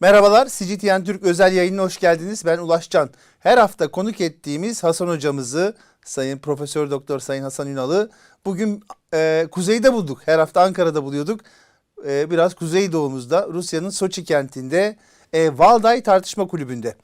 Merhabalar, CGTN Türk özel yayınına hoş geldiniz. Ben Ulaşcan. Her hafta konuk ettiğimiz Hasan hocamızı, Sayın Profesör Doktor Sayın Hasan Ünal'ı bugün e, kuzeyde bulduk. Her hafta Ankara'da buluyorduk. E, biraz kuzeydoğumuzda Rusya'nın Soçi kentinde e, Valday Tartışma Kulübü'nde.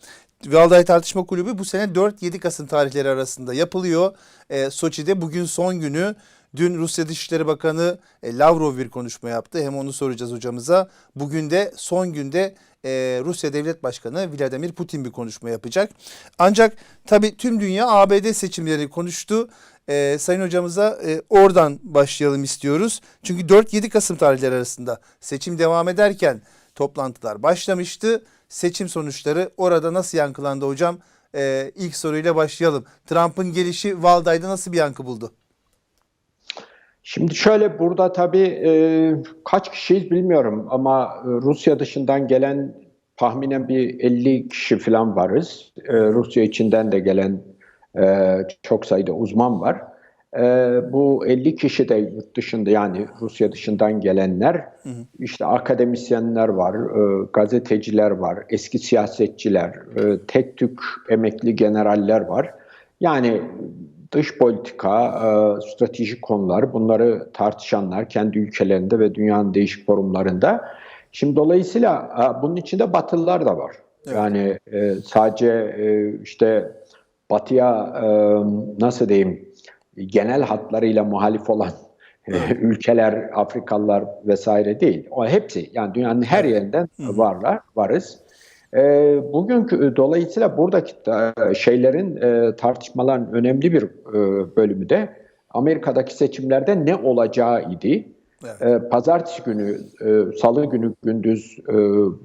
Valday Tartışma Kulübü bu sene 4-7 Kasım tarihleri arasında yapılıyor. E, Soçi'de bugün son günü. Dün Rusya Dışişleri Bakanı e, Lavrov bir konuşma yaptı. Hem onu soracağız hocamıza. Bugün de son günde e, Rusya Devlet Başkanı Vladimir Putin bir konuşma yapacak. Ancak tabii tüm dünya ABD seçimleri konuştu. E, Sayın hocamıza e, oradan başlayalım istiyoruz. Çünkü 4-7 Kasım tarihleri arasında seçim devam ederken toplantılar başlamıştı. Seçim sonuçları orada nasıl yankılandı hocam? E, ilk soruyla başlayalım. Trump'ın gelişi Valday'da nasıl bir yankı buldu? Şimdi şöyle burada tabii e, kaç kişiyiz bilmiyorum ama e, Rusya dışından gelen tahminen bir 50 kişi falan varız. E, Rusya içinden de gelen e, çok sayıda uzman var. E, bu 50 kişi de yurt dışında yani Rusya dışından gelenler, hı hı. işte akademisyenler var, e, gazeteciler var, eski siyasetçiler, e, tek tük emekli generaller var. Yani dış politika, e, stratejik konular bunları tartışanlar kendi ülkelerinde ve dünyanın değişik forumlarında. Şimdi dolayısıyla e, bunun içinde Batılılar da var. Evet. Yani e, sadece işte Batı'ya nasıl diyeyim genel hatlarıyla muhalif olan ülkeler, Afrikalılar vesaire değil. O hepsi yani dünyanın her yerinden varlar, varız. E, bugünkü dolayısıyla buradaki şeylerin e, tartışmaların önemli bir e, bölümü de Amerika'daki seçimlerde ne olacağı idi. Evet. E, Pazartesi günü, e, Salı günü gündüz e,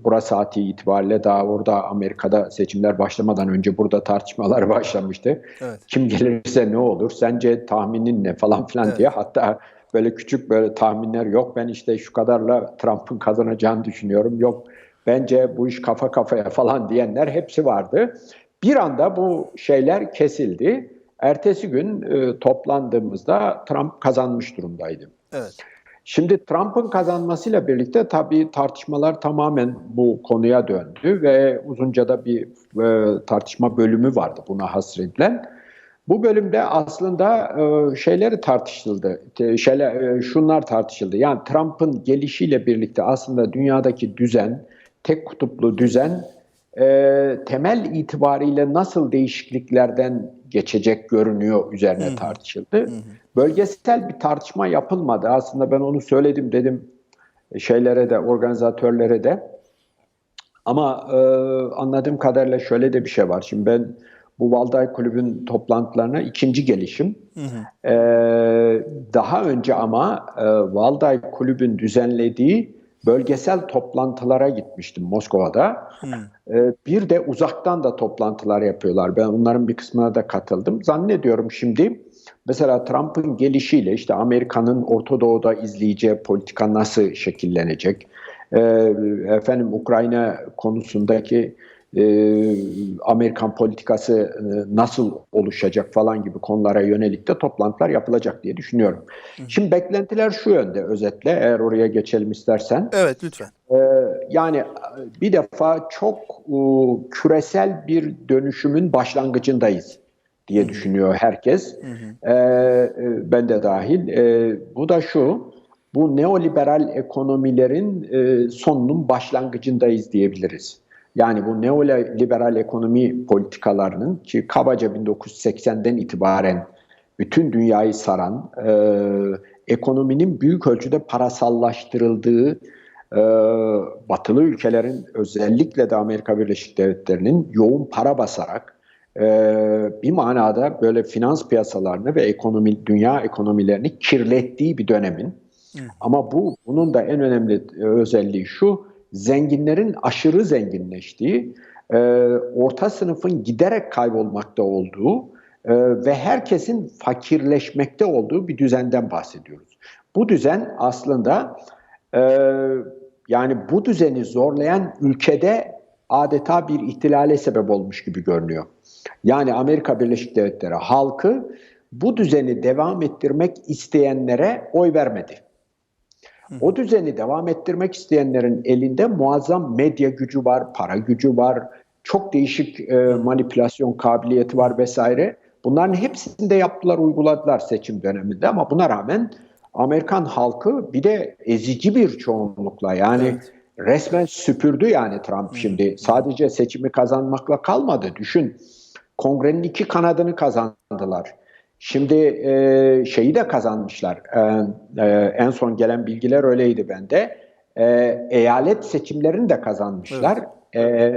bura saati itibariyle daha orada Amerika'da seçimler başlamadan önce burada tartışmalar başlamıştı. Evet. Kim gelirse ne olur, sence tahminin ne falan filan evet. diye hatta böyle küçük böyle tahminler yok. Ben işte şu kadarla Trump'ın kazanacağını düşünüyorum. Yok bence bu iş kafa kafaya falan diyenler hepsi vardı. Bir anda bu şeyler kesildi. Ertesi gün e, toplandığımızda Trump kazanmış durumdaydı. Evet. Şimdi Trump'ın kazanmasıyla birlikte tabii tartışmalar tamamen bu konuya döndü ve uzunca da bir e, tartışma bölümü vardı buna hasredilen. Bu bölümde aslında e, şeyleri tartışıldı, şeyler, e, şunlar tartışıldı. Yani Trump'ın gelişiyle birlikte aslında dünyadaki düzen, tek kutuplu düzen e, temel itibariyle nasıl değişikliklerden geçecek görünüyor üzerine hı tartışıldı. Hı Bölgesel bir tartışma yapılmadı. Aslında ben onu söyledim dedim şeylere de organizatörlere de. Ama e, anladığım kadarıyla şöyle de bir şey var. Şimdi ben bu Valday Kulübün toplantılarına ikinci gelişim. Hı hı. Ee, daha önce ama e, Valday Kulübün düzenlediği bölgesel toplantılara gitmiştim Moskova'da. Hmm. Ee, bir de uzaktan da toplantılar yapıyorlar. Ben onların bir kısmına da katıldım. Zannediyorum şimdi mesela Trump'ın gelişiyle işte Amerika'nın Orta Doğu'da izleyeceği politika nasıl şekillenecek? Ee, efendim Ukrayna konusundaki e, Amerikan politikası e, nasıl oluşacak falan gibi konulara yönelik de toplantılar yapılacak diye düşünüyorum. Hı. Şimdi beklentiler şu yönde özetle eğer oraya geçelim istersen. Evet lütfen. E, yani bir defa çok e, küresel bir dönüşümün başlangıcındayız diye hı. düşünüyor herkes. Hı hı. E, ben de dahil. E, bu da şu, bu neoliberal ekonomilerin e, sonunun başlangıcındayız diyebiliriz. Yani bu neoliberal ekonomi politikalarının ki kabaca 1980'den itibaren bütün dünyayı saran, e, ekonominin büyük ölçüde parasallaştırıldığı, e, batılı ülkelerin özellikle de Amerika Birleşik Devletleri'nin yoğun para basarak e, bir manada böyle finans piyasalarını ve ekonomi dünya ekonomilerini kirlettiği bir dönemin. Hı. Ama bu bunun da en önemli özelliği şu zenginlerin aşırı zenginleştiği, e, orta sınıfın giderek kaybolmakta olduğu e, ve herkesin fakirleşmekte olduğu bir düzenden bahsediyoruz. Bu düzen aslında e, yani bu düzeni zorlayan ülkede adeta bir ihtilale sebep olmuş gibi görünüyor. Yani Amerika Birleşik Devletleri halkı bu düzeni devam ettirmek isteyenlere oy vermedi. O düzeni devam ettirmek isteyenlerin elinde muazzam medya gücü var, para gücü var, çok değişik e, manipülasyon kabiliyeti var vesaire. Bunların hepsini de yaptılar, uyguladılar seçim döneminde ama buna rağmen Amerikan halkı bir de ezici bir çoğunlukla yani Evet. resmen süpürdü yani Trump şimdi. Sadece seçimi kazanmakla kalmadı. Düşün kongrenin iki kanadını kazandılar. Şimdi e, şeyi de kazanmışlar. E, e, en son gelen bilgiler öyleydi bende. E, eyalet seçimlerini de kazanmışlar. E,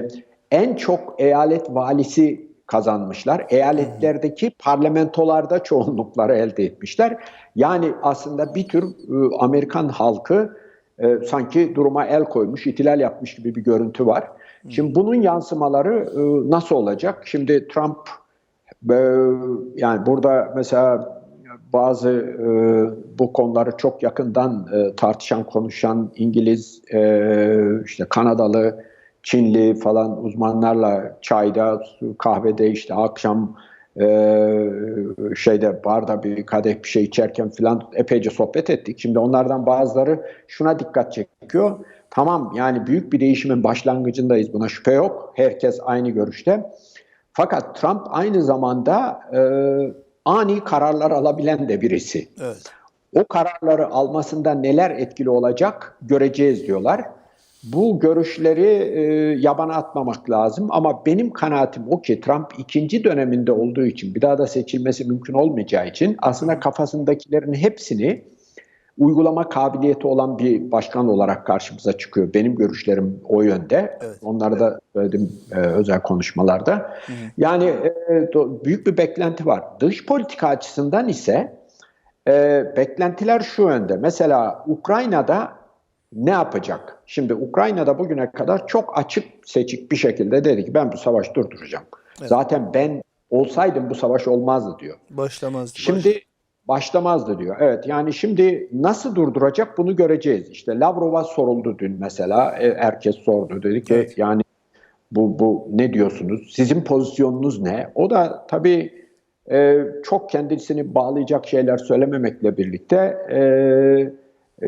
en çok eyalet valisi kazanmışlar. Eyaletlerdeki parlamentolarda çoğunlukları elde etmişler. Yani aslında bir tür e, Amerikan halkı e, sanki duruma el koymuş, ihtilal yapmış gibi bir görüntü var. Şimdi bunun yansımaları e, nasıl olacak? Şimdi Trump yani burada mesela bazı e, bu konuları çok yakından e, tartışan, konuşan İngiliz, e, işte Kanadalı, Çinli falan uzmanlarla çayda, kahvede işte akşam e, şeyde barda bir kadeh bir şey içerken falan epeyce sohbet ettik. Şimdi onlardan bazıları şuna dikkat çekiyor. Tamam yani büyük bir değişimin başlangıcındayız buna şüphe yok. Herkes aynı görüşte. Fakat Trump aynı zamanda e, ani kararlar alabilen de birisi. Evet. O kararları almasında neler etkili olacak göreceğiz diyorlar. Bu görüşleri e, yabana atmamak lazım ama benim kanaatim o ki Trump ikinci döneminde olduğu için bir daha da seçilmesi mümkün olmayacağı için aslında kafasındakilerin hepsini uygulama kabiliyeti olan bir başkan olarak karşımıza çıkıyor. Benim görüşlerim o yönde. Evet. Onları da söyledim e, özel konuşmalarda. Yani e, do- büyük bir beklenti var. Dış politika açısından ise e, beklentiler şu yönde. Mesela Ukrayna'da ne yapacak? Şimdi Ukrayna'da bugüne kadar çok açık seçik bir şekilde dedi ki ben bu savaşı durduracağım. Evet. Zaten ben olsaydım bu savaş olmazdı diyor. Başlamazdı. Şimdi başlamazdı diyor. Evet yani şimdi nasıl durduracak bunu göreceğiz. İşte Lavrov'a soruldu dün mesela. E, herkes sordu. Dedi ki Evet. yani bu, bu ne diyorsunuz? Sizin pozisyonunuz ne? O da tabii e, çok kendisini bağlayacak şeyler söylememekle birlikte e,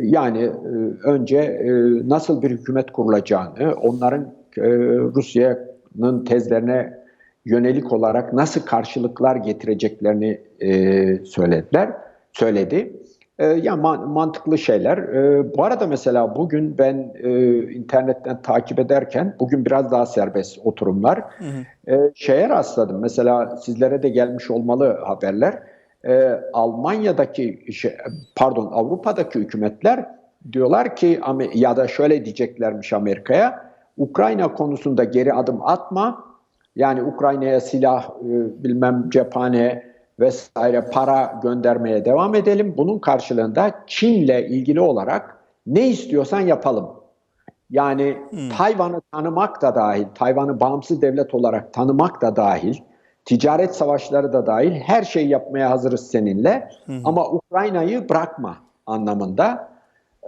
yani e, önce e, nasıl bir hükümet kurulacağını, onların e, Rusya'nın tezlerine yönelik olarak nasıl karşılıklar getireceklerini e, söylediler, söyledi. E, ya man- mantıklı şeyler. E, bu arada mesela bugün ben e, internetten takip ederken bugün biraz daha serbest oturumlar. E, şeye rastladım. Mesela sizlere de gelmiş olmalı haberler. E, Almanya'daki şey, pardon Avrupa'daki hükümetler diyorlar ki ya da şöyle diyeceklermiş Amerika'ya Ukrayna konusunda geri adım atma. Yani Ukrayna'ya silah, e, bilmem cephane vesaire para göndermeye devam edelim. Bunun karşılığında Çin'le ilgili olarak ne istiyorsan yapalım. Yani Tayvan'ı tanımak da dahil, Tayvan'ı bağımsız devlet olarak tanımak da dahil, ticaret savaşları da dahil her şeyi yapmaya hazırız seninle. Ama Ukrayna'yı bırakma anlamında.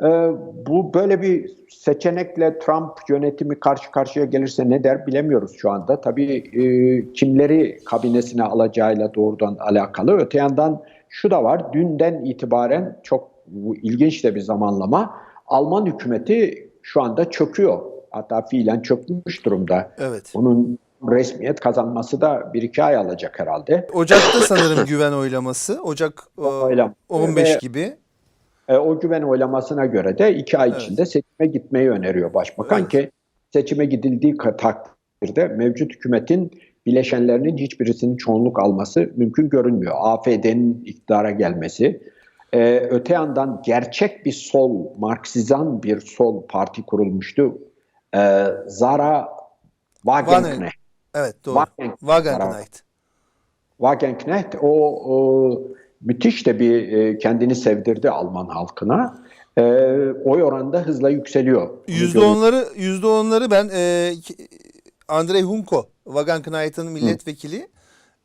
Ee, bu böyle bir seçenekle Trump yönetimi karşı karşıya gelirse ne der bilemiyoruz şu anda. Tabii e, kimleri kabinesine alacağıyla doğrudan alakalı. Öte yandan şu da var. Dünden itibaren çok bu ilginç de bir zamanlama. Alman hükümeti şu anda çöküyor. Hatta fiilen çökmüş durumda. Evet. Onun resmiyet kazanması da bir iki ay alacak herhalde. Ocak'ta sanırım güven oylaması. Ocak e, Oylama. 15 Ve- gibi. E, o güven oylamasına göre de iki ay Evet. içinde seçime gitmeyi öneriyor başbakan Evet. ki seçime gidildiği takdirde mevcut hükümetin bileşenlerinin hiçbirisinin çoğunluk alması mümkün görünmüyor. AFD'nin iktidara gelmesi, e, öte yandan gerçek bir sol, Marksizan bir sol parti kurulmuştu. E, Zara Wagenknecht. Evet doğru. Wagen- Wagenknecht. Wagenknecht o, o müthiş de bir e, kendini sevdirdi Alman halkına. E, oy oranında hızla yükseliyor. Yüzde onları, yüzde onları ben e, Andrei Hunko, Wagenknecht'ın milletvekili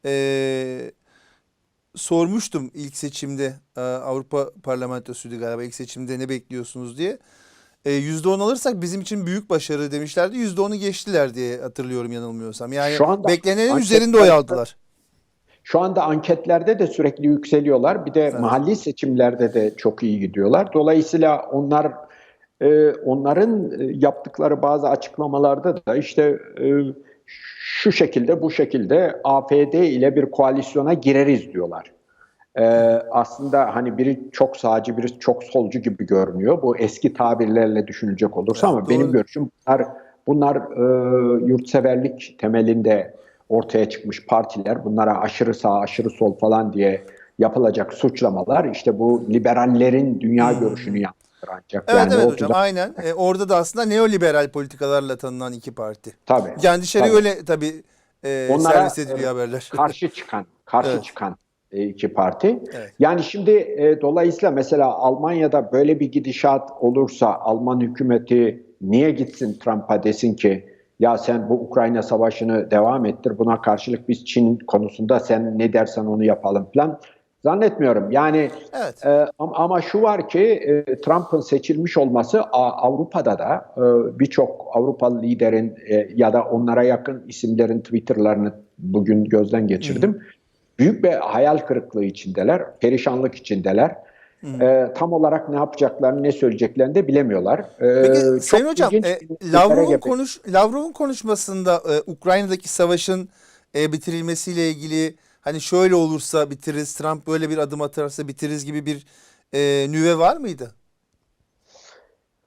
e, sormuştum ilk seçimde e, Avrupa Parlamentosuydu galiba ilk seçimde ne bekliyorsunuz diye. E, Yüzde on alırsak bizim için büyük başarı demişlerdi. Yüzde onu geçtiler diye hatırlıyorum yanılmıyorsam. Yani Şu anda beklenenin üzerinde oy aldılar. Şu anda anketlerde de sürekli yükseliyorlar. Bir de mahalli seçimlerde de çok iyi gidiyorlar. Dolayısıyla onlar e, onların e, yaptıkları bazı açıklamalarda da işte e, şu şekilde bu şekilde AFD ile bir koalisyona gireriz diyorlar. Ee, aslında hani biri çok sağcı, biri çok solcu gibi görünüyor. Bu eski tabirlerle düşünülecek olursa Evet, ama benim doğru. görüşüm bunlar, bunlar e, yurtseverlik temelinde ortaya çıkmış partiler. Bunlara aşırı sağ, aşırı sol falan diye yapılacak suçlamalar işte bu liberallerin dünya görüşünü yansıtır ancak. Hmm. Evet Yani evet hocam da- aynen. E, orada da aslında neoliberal politikalarla tanınan iki parti. Tabii. Yani dışarı Tabii. öyle tabii e, Onlara, servis ediliyor e, haberler. karşı çıkan, karşı Evet. çıkan e, iki parti. Evet. Yani şimdi e, dolayısıyla mesela Almanya'da böyle bir gidişat olursa Alman hükümeti niye gitsin Trump'a desin ki ya sen bu Ukrayna savaşını devam ettir buna karşılık biz Çin konusunda sen ne dersen onu yapalım falan zannetmiyorum. Yani Evet. e, ama, şu var ki e, Trump'ın seçilmiş olması Avrupa'da da e, birçok Avrupalı liderin e, ya da onlara yakın isimlerin Twitter'larını bugün gözden geçirdim. Büyük bir hayal kırıklığı içindeler, perişanlık içindeler. E, tam olarak ne yapacaklarını, ne söyleyeceklerini de bilemiyorlar. E, Peki çok Sayın Hocam e, Lavrov'un konuş Lavrov'un konuşmasında e, Ukrayna'daki savaşın e, bitirilmesiyle ilgili hani şöyle olursa bitiririz, Trump böyle bir adım atarsa bitiririz gibi bir e, nüve var mıydı?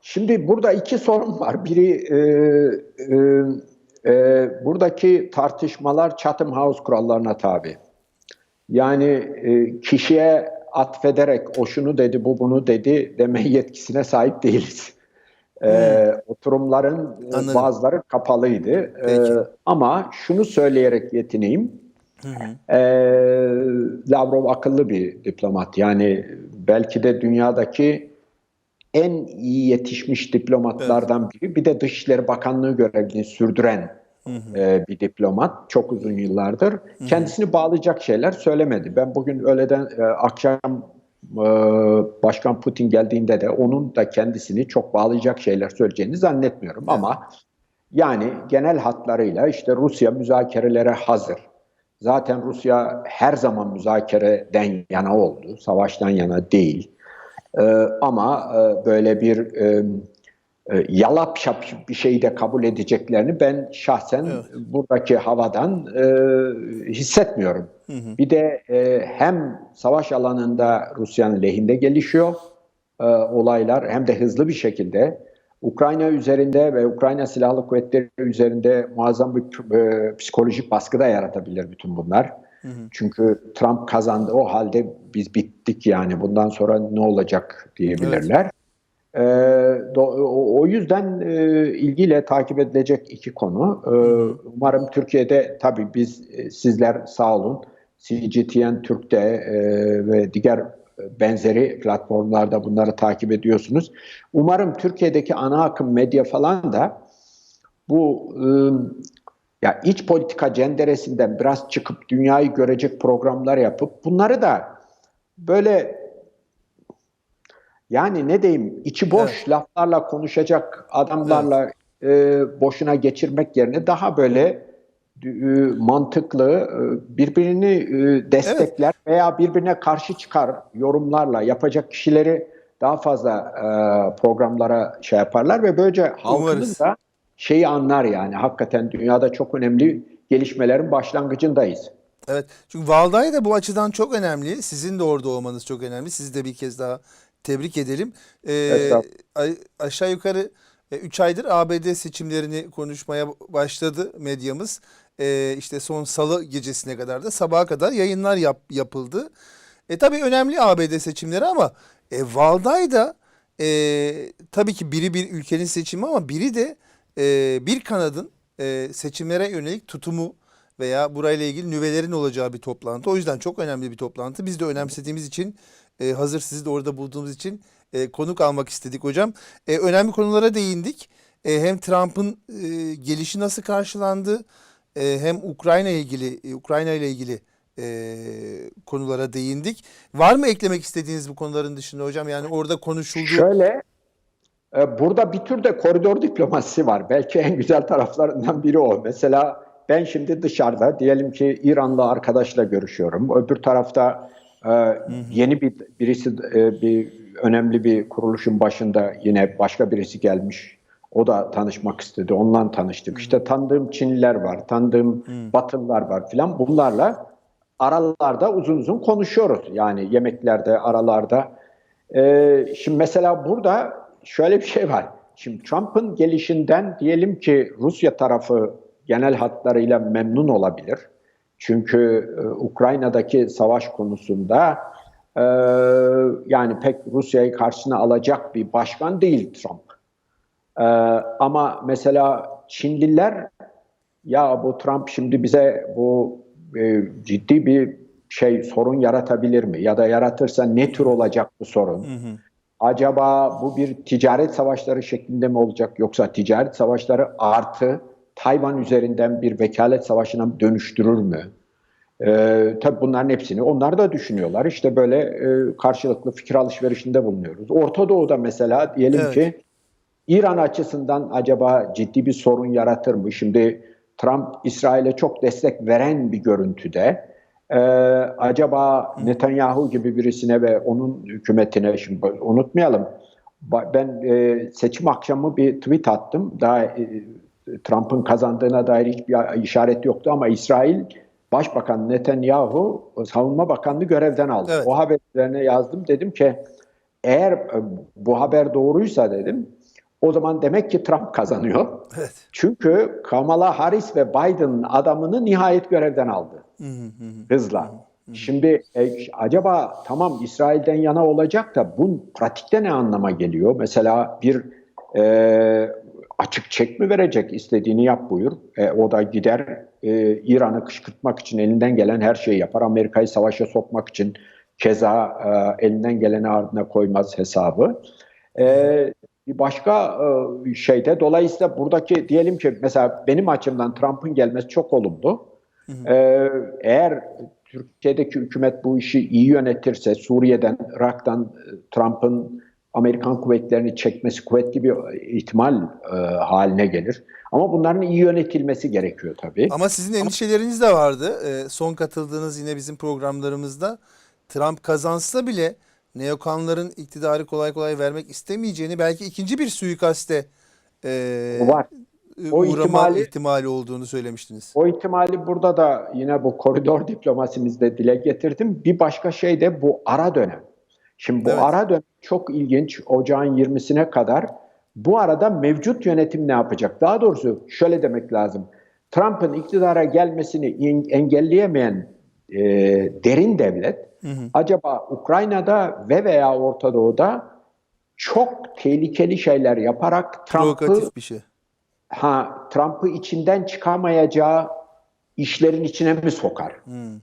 Şimdi burada iki sorun var. Biri e, e, e, buradaki tartışmalar Chatham House kurallarına tabi. Yani e, kişiye atfederek o şunu dedi, bu bunu dedi deme yetkisine sahip değiliz. E, oturumların e, Hmm. Anladım. bazıları kapalıydı. E, Peki. ama şunu söyleyerek yetineyim. E, Lavrov akıllı bir diplomat. Yani belki de dünyadaki en iyi yetişmiş diplomatlardan biri. Bir de Dışişleri Bakanlığı görevini sürdüren e, bir diplomat. Çok uzun yıllardır. Kendisini bağlayacak şeyler söylemedi. Ben bugün öğleden e, akşam e, Başkan Putin geldiğinde de onun da kendisini çok bağlayacak şeyler söyleyeceğini zannetmiyorum. Ama yani genel hatlarıyla işte Rusya müzakerelere hazır. Zaten Rusya her zaman müzakereden yana oldu. Savaştan yana değil. Ee, ama e, böyle bir e, e, yalap şap bir şeyi de kabul edeceklerini ben şahsen Evet. buradaki havadan e, hissetmiyorum. Bir de e, hem savaş alanında Rusya'nın lehinde gelişiyor e, olaylar hem de hızlı bir şekilde Ukrayna üzerinde ve Ukrayna Silahlı Kuvvetleri üzerinde muazzam bir e, psikolojik baskı da yaratabilir bütün bunlar. Çünkü Trump kazandı o halde biz bittik yani bundan sonra ne olacak diyebilirler. Ee, do- o, yüzden e, ilgiyle takip edilecek iki konu. Ee, umarım Türkiye'de tabii biz e, sizler sağ olun CGTN Türk'te e, ve diğer benzeri platformlarda bunları takip ediyorsunuz. Umarım Türkiye'deki ana akım medya falan da bu e, ya iç politika cenderesinden biraz çıkıp dünyayı görecek programlar yapıp bunları da böyle yani ne diyeyim içi boş laflarla konuşacak adamlarla e, boşuna geçirmek yerine daha böyle e, mantıklı e, birbirini e, destekler veya birbirine karşı çıkar yorumlarla yapacak kişileri daha fazla e, programlara şey yaparlar ve böylece halkının Umarız. da şeyi anlar yani hakikaten dünyada çok önemli gelişmelerin başlangıcındayız. Evet. Çünkü Valday da bu açıdan çok önemli. Sizin de orada olmanız çok önemli. Sizi de bir kez daha tebrik edelim. Ee, aşağı yukarı 3 aydır ABD seçimlerini konuşmaya başladı medyamız. Ee, işte son salı gecesine kadar da sabaha kadar yayınlar yap, yapıldı. E tabii önemli ABD seçimleri ama e, Valday da e, tabii ki biri bir ülkenin seçimi ama biri de e, bir kanadın e, seçimlere yönelik tutumu veya burayla ilgili nüvelerin olacağı bir toplantı. O yüzden çok önemli bir toplantı. Biz de önemsediğimiz için e, hazır sizi de orada bulduğumuz için e, konuk almak istedik hocam. E, önemli konulara değindik. E, hem Trump'ın e, gelişi nasıl karşılandı e, hem Ukrayna ilgili e, Ukrayna ile ilgili e, konulara değindik. Var mı eklemek istediğiniz bu konuların dışında hocam? Yani orada konuşuldu. Şöyle, e, burada bir tür de koridor diplomasisi var. Belki en güzel taraflarından biri o. Mesela ben şimdi dışarıda diyelim ki İranlı arkadaşla görüşüyorum. Öbür tarafta e, yeni bir birisi e, bir önemli bir kuruluşun başında yine başka birisi gelmiş. O da tanışmak istedi. Onunla tanıştık. İşte tanıdığım Çinliler var, tanıdığım Batılılar var filan. Bunlarla aralarda uzun uzun konuşuyoruz. Yani yemeklerde, aralarda. Ee, şimdi mesela burada şöyle bir şey var. Şimdi Trump'ın gelişinden diyelim ki Rusya tarafı genel hatlarıyla memnun olabilir. Çünkü e, Ukrayna'daki savaş konusunda e, yani pek Rusya'yı karşısına alacak bir başkan değil Trump. E, ama mesela Çinliler ya bu Trump şimdi bize bu e, ciddi bir şey sorun yaratabilir mi? Ya da yaratırsa ne tür olacak bu sorun? Acaba bu bir ticaret savaşları şeklinde mi olacak yoksa ticaret savaşları artı Tayvan üzerinden bir vekalet savaşına dönüştürür mü? Ee, tabii bunların hepsini onlar da düşünüyorlar. İşte böyle e, karşılıklı fikir alışverişinde bulunuyoruz. Orta Doğu'da mesela diyelim Evet. ki İran açısından acaba ciddi bir sorun yaratır mı? Şimdi Trump İsrail'e çok destek veren bir görüntüde. Ee, acaba Netanyahu gibi birisine ve onun hükümetine şimdi unutmayalım. Ben e, seçim akşamı bir tweet attım. Daha e, Trump'ın kazandığına dair hiçbir işaret yoktu ama İsrail Başbakan Netanyahu Savunma Bakanlığı görevden aldı. Evet. O haberlerine yazdım. Dedim ki eğer e, bu haber doğruysa dedim o zaman demek ki Trump kazanıyor. Evet. Çünkü Kamala Harris ve Biden'ın adamını nihayet görevden aldı Hı hı hı. hızla. Şimdi e, acaba tamam İsrail'den yana olacak da bu pratikte ne anlama geliyor? Mesela bir e, açık çek mi verecek istediğini yap buyur. E, o da gider e, İran'ı kışkırtmak için elinden gelen her şeyi yapar. Amerika'yı savaşa sokmak için keza e, elinden geleni ardına koymaz hesabı. E, bir başka e, şeyde dolayısıyla buradaki diyelim ki mesela benim açımdan Trump'ın gelmesi çok olumlu. Ee, eğer Türkiye'deki hükümet bu işi iyi yönetirse Suriye'den, Irak'tan e, Trump'ın Amerikan kuvvetlerini çekmesi kuvvetli bir ihtimal e, haline gelir. Ama bunların iyi yönetilmesi gerekiyor tabii. Ama sizin endişeleriniz de vardı. Ee, son katıldığınız yine bizim programlarımızda Trump kazansa bile neokanların iktidarı kolay kolay vermek istemeyeceğini belki ikinci bir suikaste e, Var. O uğrama ihtimali- ihtimali olduğunu söylemiştiniz. O ihtimali burada da yine bu koridor diplomasimizde dile getirdim. Bir başka şey de bu ara dönem. Şimdi bu Evet. ara dönem çok ilginç. Ocağın 20'sine kadar bu arada mevcut yönetim ne yapacak? Daha doğrusu şöyle demek lazım. Trump'ın iktidara gelmesini en- engelleyemeyen e, derin devlet acaba Ukrayna'da ve veya Orta Doğu'da çok tehlikeli şeyler yaparak Trump'ı şey. ha Trump'ı içinden çıkamayacağı işlerin içine mi sokar? Hmm.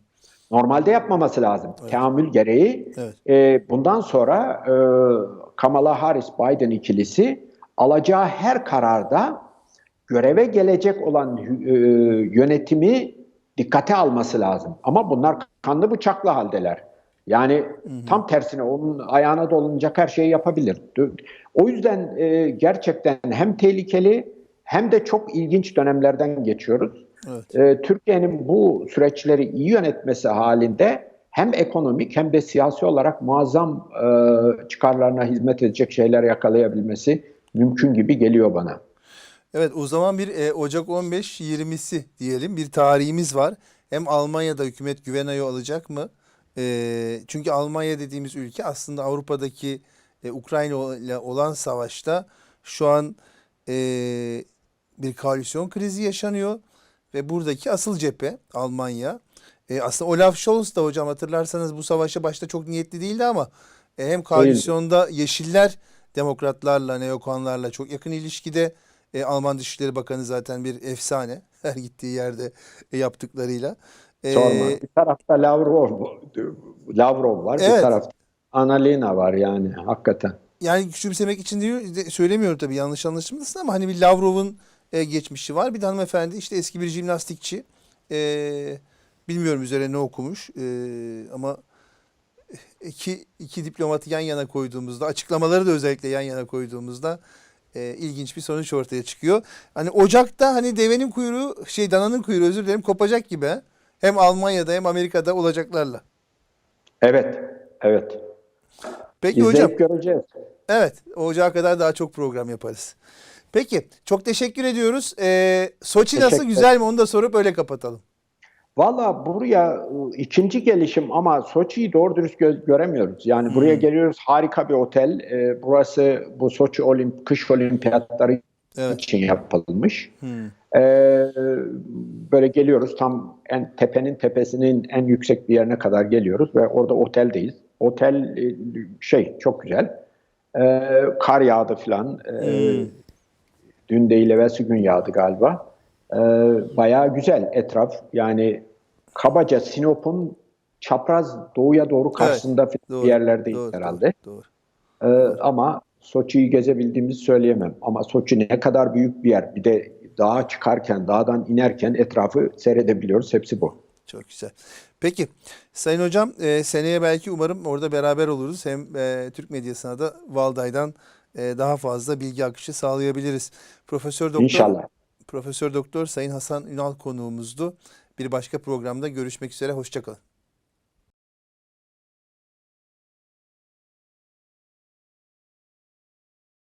Normalde yapmaması lazım. Teamül gereği. Evet. e, bundan sonra e, Kamala Harris Biden ikilisi alacağı her kararda göreve gelecek olan e, yönetimi dikkate alması lazım. Ama bunlar kanlı bıçaklı haldeler. Yani tam tersine onun ayağına dolanacak her şeyi yapabilir. O yüzden e, gerçekten hem tehlikeli hem de çok ilginç dönemlerden geçiyoruz. Evet. E, Türkiye'nin bu süreçleri iyi yönetmesi halinde hem ekonomik hem de siyasi olarak muazzam e, çıkarlarına hizmet edecek şeyler yakalayabilmesi mümkün gibi geliyor bana. Evet o zaman bir e, Ocak 15-20'si diyelim bir tarihimiz var. Hem Almanya'da hükümet güven oyu alacak mı? E, çünkü Almanya dediğimiz ülke aslında Avrupa'daki e, Ukrayna ile olan savaşta şu an e, bir koalisyon krizi yaşanıyor. Ve buradaki asıl cephe Almanya. E, aslında Olaf Scholz da hocam hatırlarsanız bu savaşa başta çok niyetli değildi ama e, hem koalisyonda Yeşiller Demokratlarla, Neokonlarla çok yakın ilişkide. E, Alman Dışişleri Bakanı zaten bir efsane. Her gittiği yerde e, yaptıklarıyla. E, Sorma. Bir tarafta Lavrov, Lavrov var, Evet. bir tarafta Annalena var yani hakikaten. yani küçümsemek için diyor, söylemiyorum tabii yanlış anlaşılmasın ama hani bir Lavrov'un e, geçmişi var. Bir de hanımefendi işte eski bir jimnastikçi. E, bilmiyorum üzerine ne okumuş e, ama iki, iki diplomatı yan yana koyduğumuzda açıklamaları da özellikle yan yana koyduğumuzda e, ilginç bir sonuç ortaya çıkıyor. Hani Ocak'ta hani devenin kuyruğu şey dananın kuyruğu özür dilerim kopacak gibi. Hem Almanya'da hem Amerika'da olacaklarla. Evet, evet. Peki hocam. İzleyip göreceğiz. Evet, Ocağa kadar daha çok program yaparız. Peki, çok teşekkür ediyoruz. Ee, Soçi nasıl, Teşekkür güzel mi onu da sorup öyle kapatalım. Valla buraya ı, ikinci gelişim ama Soçi'yi doğru dürüst gö- göremiyoruz. Yani buraya geliyoruz harika bir otel. Ee, burası bu Soçi Olimp kış olimpiyatları Evet. için yapılmış. Hmm. Ee, böyle geliyoruz tam en tepenin tepesinin en yüksek bir yerine kadar geliyoruz ve orada oteldeyiz. Otel e, şey çok güzel. Ee, kar yağdı filan. Ee, Hmm. Dün değil evvelsi gün yağdı galiba. Ee, bayağı güzel etraf. Yani kabaca Sinop'un çapraz doğuya doğru karşısında Doğru, bir yerlerdeyiz doğru, herhalde. Doğru. Ee, ama Soçi'yi gezebildiğimizi söyleyemem. Ama Soçi ne kadar büyük bir yer. Bir de dağa çıkarken, dağdan inerken etrafı seyredebiliyoruz. Hepsi bu. Çok güzel. Peki, Sayın Hocam, e, seneye belki umarım orada beraber oluruz. Hem e, Türk medyasına da Valday'dan e, daha fazla bilgi akışı sağlayabiliriz. Profesör Doktor İnşallah. Profesör Doktor Sayın Hasan Ünal konuğumuzdu. Bir başka programda görüşmek üzere. Hoşçakalın.